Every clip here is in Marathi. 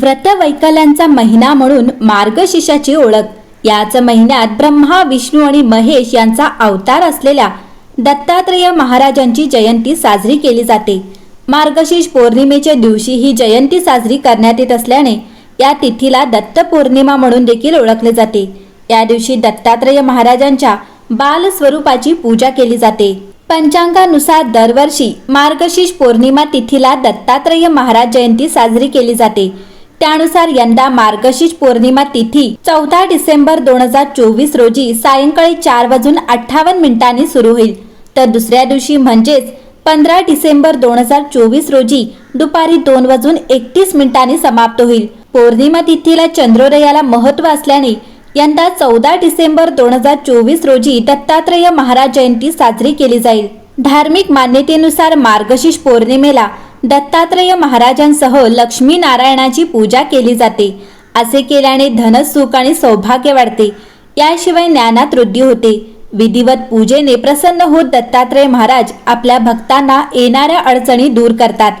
व्रतवैकल्यांचा महिना म्हणून मार्गशीर्षाची ओळख. याच महिन्यात ब्रह्मा विष्णू आणि महेश यांचा अवतार असलेल्या दत्तात्रेय महाराजांची जयंती साजरी केली जाते. मार्गशीर्ष पौर्णिमेच्या दिवशी ही जयंती साजरी करण्यात येत असल्याने या तिथीला दत्त पौर्णिमा म्हणून देखील ओळखले जाते. या दिवशी दत्तात्रेय महाराजांच्या बाल स्वरूपाची पूजा केली जाते. पंचांगानुसार दरवर्षी मार्गशीर्ष पौर्णिमा तिथीला दत्तात्रेय महाराज जयंती साजरी केली जाते. त्यानुसार यंदा मार्गशीर्ष पौर्णिमा तिथी चौदा डिसेंबर दोन हजार चोवीस रोजी सायंकाळी चार वाजून अठ्ठावन्न मिनिटांनी सुरू होईल. तर दुसऱ्या दिवशी म्हणजेच पंधरा डिसेंबर दोन हजार चोवीस रोजी दुपारी दोन वाजून एकतीस मिनिटांनी समाप्त होईल. पौर्णिमा तिथीला चंद्रोदयाला महत्त्व असल्याने यंदा चौदा डिसेंबर दोन हजार चोवीस रोजी दत्तात्रेय महाराज जयंती साजरी केली जाईल. धार्मिक मान्यतेनुसार मार्गशीर्ष पौर्णिमेला दत्तात्रेय महाराजांसह लक्ष्मी नारायणाची पूजा केली जाते. असे केल्याने धनसुख आणि सौभाग्य वाढते. याशिवाय ज्ञानात वृद्धी होते. विधिवत पूजेने प्रसन्न होत दत्तात्रय महाराज आपल्या भक्तांना येणाऱ्या अडचणी दूर करतात.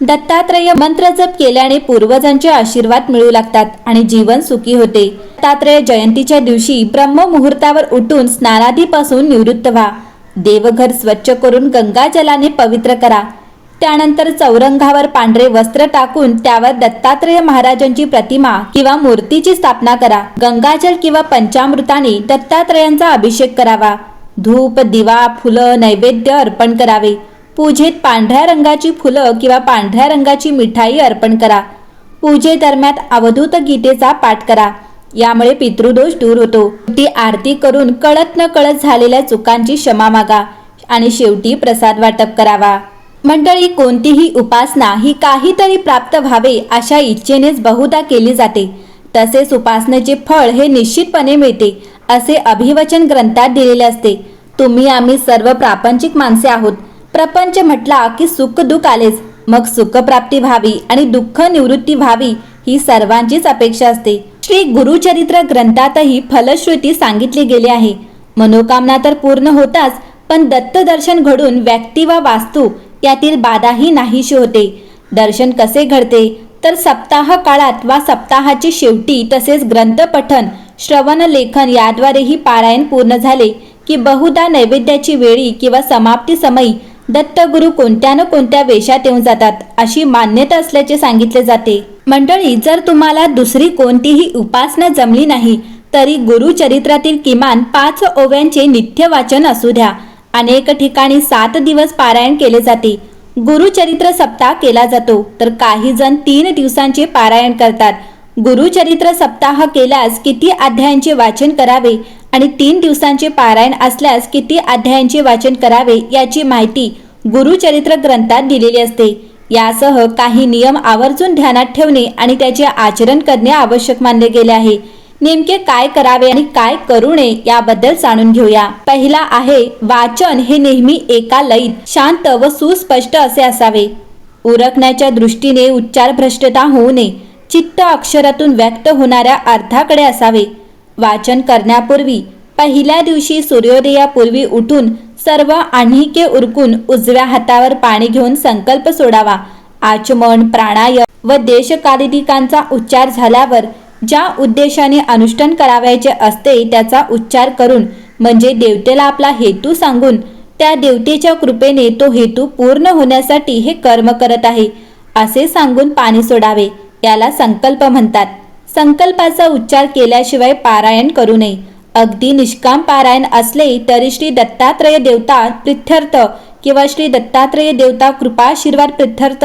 दत्तात्रेय मंत्र जप केल्याने पूर्वजांचे आशीर्वाद मिळू लागतात आणि जीवन सुखी होते. दत्तात्रय जयंतीच्या दिवशी ब्रह्म मुहूर्तावर उठून स्नानादीपासून निवृत्त व्हा. देवघर स्वच्छ करून गंगाजलाने पवित्र करा. त्यानंतर चौरंगावर पांढरे वस्त्र टाकून त्यावर दत्तात्रेय महाराजांची प्रतिमा किंवा मूर्तीची स्थापना करा. गंगाजल किंवा पंचामृताने दत्तात्रेयांचा अभिषेक करावा. धूप दिवा फुलं नैवेद्य अर्पण करावे. पूजेत पांढऱ्या रंगाची फुलं किंवा पांढऱ्या रंगाची मिठाई अर्पण करा. पूजेदरम्यान अवधूत गीतेचा पाठ करा. यामुळे पितृदोष दूर होतो. ती आरती करून कळत न कळत झालेल्या चुकांची क्षमा मागा आणि शेवटी प्रसाद वाटप करावा. मंडळी कोणतीही उपासना ही काहीतरी प्राप्त व्हावे अशा इच्छेनेच बहुधा केली जाते. तसेच उपासनेचे फळ हे निश्चितपणे मिळते असे अभिवचन ग्रंथात दिलेले असते. तुम्ही आम्ही सर्व प्रापंचिक माणसे आहोत. प्रपंच म्हटला की सुख दुःख आलेच. मग सुखप्राप्ती व्हावी आणि दुःख निवृत्ती व्हावी ही सर्वांचीच अपेक्षा असते. श्री गुरुचरित्र ग्रंथातही फलश्रुती सांगितली गेली आहे. मनोकामना तर पूर्ण होताच पण दत्तदर्शन घडून व्यक्ती व वास्तू यातील बाधाही नाहीशी होते. दर्शन कसे घडते? तर सप्ताह काळात वा सप्ताहाची शेवटी तसेच ग्रंथपठन श्रवण लेखन याद्वारेही पारायण पूर्ण झाले की बहुधा नैवेद्याची वेळी किंवा समाप्ती समयी दत्तगुरु कोणत्या न कोणत्या वेशात येऊन जातात अशी मान्यता असल्याचे सांगितले जाते. मंडळी जर तुम्हाला दुसरी कोणतीही उपासना जमली नाही तरी गुरुचरित्रातील किमान पाच ओव्यांचे नित्य वाचन असू द्या. अनेक ठिकाणी सात दिवस पारायण केले जाते. गुरुचरित्र सप्ताह केला जातो. तर काही जण तीन दिवसांचे पारायण करतात. गुरुचरित्र सप्ताह केल्यास किती अध्यायांचे वाचन करावे आणि तीन दिवसांचे पारायण असल्यास किती अध्यायांचे वाचन करावे याची माहिती गुरुचरित्र ग्रंथात दिलेली असते. यासह काही नियम आवर्जून ध्यानात ठेवणे आणि त्याचे आचरण करणे आवश्यक मानले गेले आहे. नेमके काय करावे आणि काय करू नये याबद्दल जाणून घेऊया. पहिला आहे वाचन हे नेहमी एका लयीत शांत व सुस्पष्ट असे असावे. उरकण्याच्या दृष्टीने उच्चार भ्रष्टता होऊ नये. चित्त अक्षरातून व्यक्त होणाऱ्या अर्थाकडे असावे. वाचन करण्यापूर्वी पहिल्या दिवशी सूर्योदयापूर्वी उठून सर्व आणिके उरकून उजव्या हातावर पाणी घेऊन संकल्प सोडावा. आचमन प्राणायाम व देशकालिदिकांचा उच्चार झाल्यावर ज्या उद्देशाने अनुष्ठान करावयाचे असते त्याचा उच्चार करून म्हणजे देवतेला आपला हेतू सांगून त्या देवतेच्या कृपेने तो हेतू पूर्ण होण्यासाठी हे कर्म करत आहे असे सांगून पाणी सोडावे याला संकल्प म्हणतात. संकल्पाचा उच्चार केल्याशिवाय पारायण करू नये. अगदी निष्काम पारायण असले तरी श्री दत्तात्रय देवता प्रित्यर्थ किंवा श्री दत्तात्रय देवता कृपाशीर्वाद प्रित्यर्थ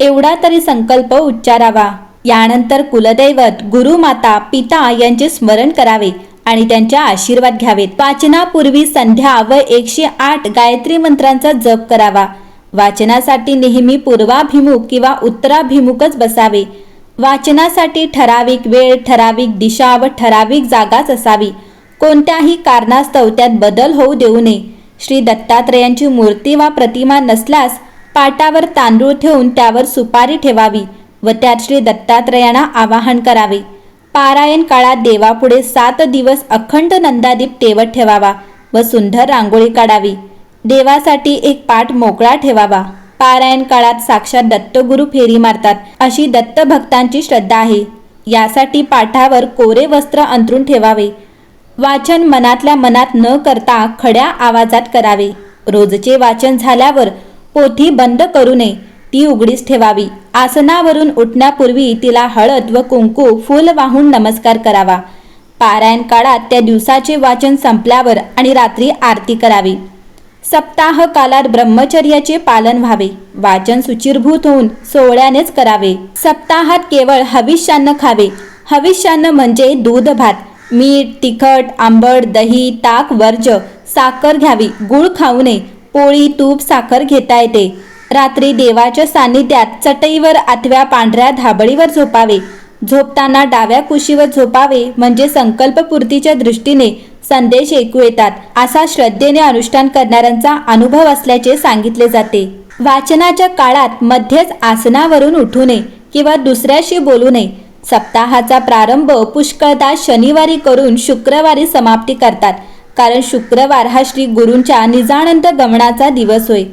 एवढा तरी संकल्प उच्चारावा. यानंतर कुलदैवत गुरुमाता पिता यांचे स्मरण करावे आणि त्यांच्या आशीर्वाद घ्यावेत. वाचनापूर्वी संध्या व एकशे आठ गायत्री मंत्रांचा जप करावा. वाचनासाठी नेहमी पूर्वाभिमुख किंवा उत्तराभिमुखच बसावे. वाचनासाठी ठराविक वेळ ठराविक दिशा व ठराविक जागाच असावी. कोणत्याही कारणास्तव त्यात बदल होऊ देऊ नये. श्री दत्तात्रयांची मूर्ती वा प्रतिमा नसल्यास पाटावर तांदूळ ठेवून त्यावर सुपारी ठेवावी. व त्यात श्री दत्तात्रयांना आवाहन करावे. पारायण काळात देवापुढे सात दिवस अखंड नंदादीप तेवत ठेवावा व सुंदर रांगोळी काढावी. देवासाठी एक पाठ मोकळा ठेवावा. पारायण काळात साक्षात दत्तगुरु फेरी मारतात अशी दत्तभक्तांची श्रद्धा आहे. यासाठी पाठावर कोरे वस्त्र अंतरून ठेवावे. वाचन मनातल्या मनात न करता खड्या आवाजात करावे. रोजचे वाचन झाल्यावर पोथी बंद करू नये. ती उघडीच ठेवावी. आसनावरून उठण्यापूर्वी तिला हळद व कुंकू फूल वाहून नमस्कार करावा. पारायण काळात त्या दिवसाचे वाचन संपल्यावर आणि रात्री आरती करावी. सप्ताह कालात ब्रह्मचर्याचे पालन व्हावे. वाचन सुचिरभूत होऊन सोहळ्यानेच करावे. सप्ताहात केवळ हविष्यान्न खावे. हविष्यान्न म्हणजे दूध भात. मीठ तिखट आंबट दही ताक वर्ज साखर घ्यावी. गुळ खाऊ नये. पोळी तूप साखर घेता येते. रात्री देवाच्या सान्निध्यात चटईवर आठव्या पांढऱ्या धाबळीवर झोपावे. झोपताना डाव्या कुशीवर झोपावे म्हणजे संकल्पपूर्तीच्या दृष्टीने संदेश ऐकू येतात असा श्रद्धेने अनुष्ठान करणाऱ्यांचा अनुभव असल्याचे सांगितले जाते. वाचनाच्या काळात मध्येच आसनावरून उठू नये किंवा दुसऱ्याशी बोलू नये. सप्ताहाचा प्रारंभ पुष्कळदा शनिवारी करून शुक्रवारी समाप्ती करतात कारण शुक्रवार हा श्री गुरूंच्या निजानंद गमनाचा दिवस होय.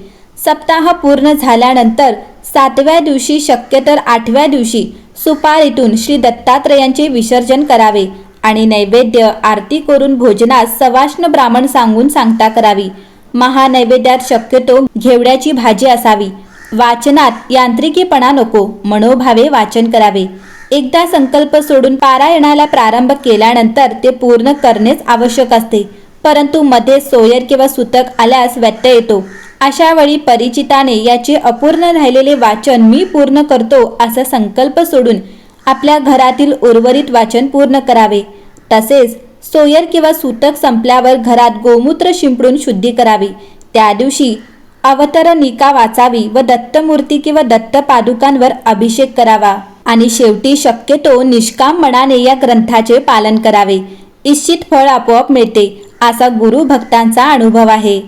सप्ताह पूर्ण झाल्यानंतर सातव्या दिवशी शक्य तर आठव्या दिवशी सुपारीतून श्री दत्तात्रयांचे विसर्जन करावे आणि नैवेद्य आरती करून भोजनास सवाष्ण ब्राह्मण सांगून सांगता करावी. महानैवेद्यात शक्यतो घेवड्याची भाजी असावी. वाचनात यांत्रिकीपणा नको मनोभावे वाचन करावे. एकदा संकल्प सोडून पारायणाला प्रारंभ केल्यानंतर ते पूर्ण करणेच आवश्यक असते. परंतु मध्ये सोयर किंवा सुतक आल्यास व्यत्यय येतो. अशा वेळी परिचिताने याचे अपूर्ण राहिलेले वाचन मी पूर्ण करतो असा संकल्प सोडून आपल्या घरातील उर्वरित वाचन पूर्ण करावे. तसेच सोयर किंवा सूतक संपल्यावर घरात गोमूत्र शिंपडून शुद्धी करावी. त्या दिवशी अवतरणिका वाचावी व दत्तमूर्ती किंवा दत्त पादुकांवर अभिषेक करावा. आणि शेवटी शक्यतो निष्काम मनाने या ग्रंथाचे पालन करावे. इच्छित फळ आपोआप मिळते असा गुरु भक्तांचा अनुभव आहे.